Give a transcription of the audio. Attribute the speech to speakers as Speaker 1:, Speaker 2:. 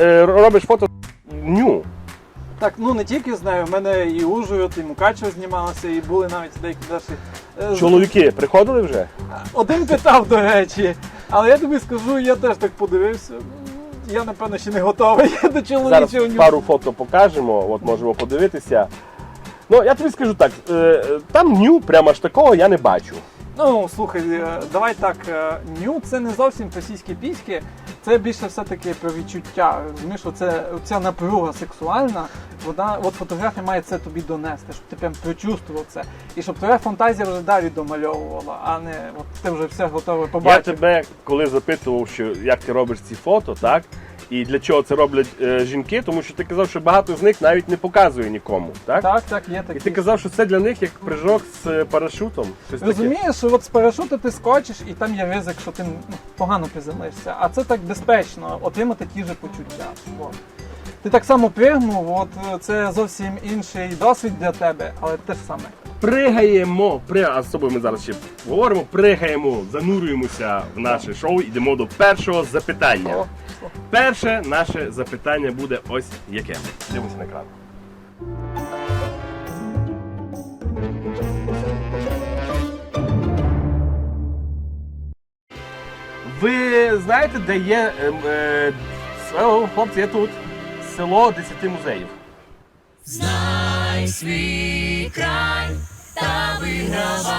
Speaker 1: е, робиш фото ню.
Speaker 2: Так, ну не тільки з нею, в мене і Ужгород, і Мукачево знімалося, і були навіть деякі наші. е,
Speaker 1: Чоловіки приходили вже?
Speaker 2: Один питав, до речі, але я тобі скажу, я теж так подивився. Я напевно ще не готовий до
Speaker 1: Зараз
Speaker 2: чоловічого ню.
Speaker 1: пару фото покажемо, от можемо подивитися. Ну, я тобі скажу так, е, там ню прямо аж такого я не бачу.
Speaker 2: Ну слухай, давай так. Ню це не зовсім російські піськи, це більше все-таки про відчуття. Розумієш, оце, ця напруга сексуальна, вона, от фотографія має це тобі донести, щоб ти прям прочувствував це. І щоб твоя фантазія вже далі домальовувала, а не от ти вже все готове
Speaker 1: Я тебе коли запитував, що як ти робиш ці фото, так? І для чого це роблять е, жінки, тому що ти казав, що багато з них навіть не показує нікому. Так?
Speaker 2: Так, так, є
Speaker 1: І ти казав, що це для них як прыжок з е, парашутом. Щось таке.
Speaker 2: Розумієш, що от з парашуту ти скочиш і там є ризик, що ти ну, погано приземлишся. А це так безпечно отримати ті ж почуття. От. Ти так само пригнув, от е, це зовсім інший досвід для тебе, але те ж саме.
Speaker 1: Пригаємо, при... а з собою ми зараз ще говоримо, пригаємо, занурюємося в наше шоу, йдемо до першого запитання. Перше наше запитання буде ось яке. Дивимося на екран. Ви знаєте, де є ем, е, село, хлопці, є тут село 10 музеїв.
Speaker 3: Знай свій край та вигравай.